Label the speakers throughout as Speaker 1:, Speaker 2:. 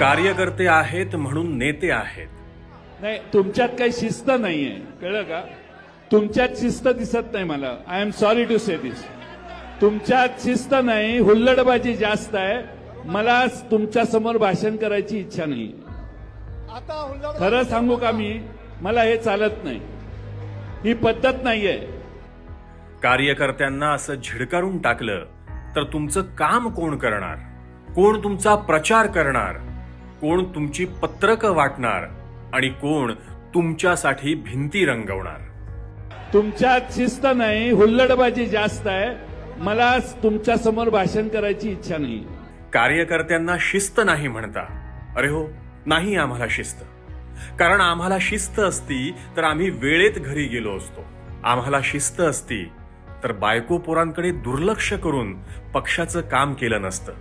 Speaker 1: कार्यकर्ते आहेत म्हणून नेते आहेत.
Speaker 2: नाही तुमच्यात काही शिस्त नाहीये. कळलं का? तुमच्यात शिस्त दिसत नाही मला. I am sorry to say this तुमच्यात शिस्त नाही हुल्लडबाजी जास्त आहे. मला तुमच्यासमोर भाषण करायची इच्छा नाही. खरं सांगू का मी? मला हे चालत नाही. ही पद्धत नाहीये.
Speaker 1: कार्यकर्त्यांना असं झिडकारून टाकलं तर तुमचं काम कोण करणार? कोण तुमचा प्रचार करणार? कोण तुमची पत्रकं वाटणार आणि कोण तुमच्यासाठी भिंती रंगवणार?
Speaker 2: तुमच्यात शिस्त नाही हुल्लडबाजी जास्त आहे. मला तुमच्यासमोर भाषण करायची इच्छा नाही.
Speaker 1: कार्यकर्त्यांना शिस्त नाही म्हणता. अरे हो नाही आम्हाला शिस्त. कारण आम्हाला शिस्त असती तर आम्ही वेळेत घरी गेलो असतो. आम्हाला शिस्त असती तर बायको पोरांकडे दुर्लक्ष करून पक्षाचं काम केलं नसतं.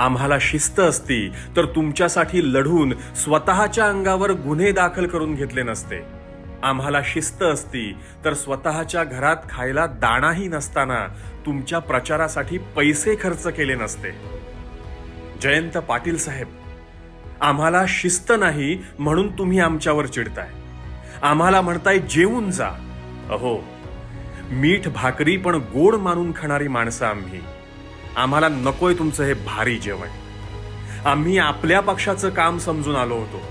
Speaker 1: आम्हाला शिस्त असती तर तुमच्यासाठी लढून स्वतःच्या अंगावर गुन्हे दाखल करून घेतले नसते. आम्हाला शिस्त असती तर स्वतःच्या घरात खायला दाणाही नसताना तुमच्या प्रचारासाठी पैसे खर्च केले नसते. जयंत पाटील साहेब आम्हाला शिस्त नाही म्हणून तुम्ही आमच्यावर चिडताय. आम्हाला म्हणताय जेवून जा. अहो मीठ भाकरी पण गोड मानून खाणारी माणसं आम्ही. आम्हाला नकोय तुमचं हे भारी जेवण. आम्ही आपल्या पक्षाचं काम समजून आलो होतो.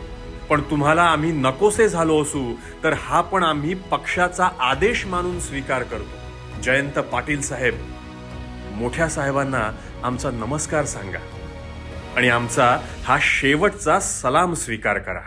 Speaker 1: पण तुम्हाला आम्ही नकोसे झालो असू तर हा पण आम्ही पक्षाचा आदेश मानून स्वीकार करतो. जयंत पाटील साहेब मोठ्या साहेबांना आमचा नमस्कार सांगा. आणि आमचा हा शेवटचा सलाम स्वीकार करा.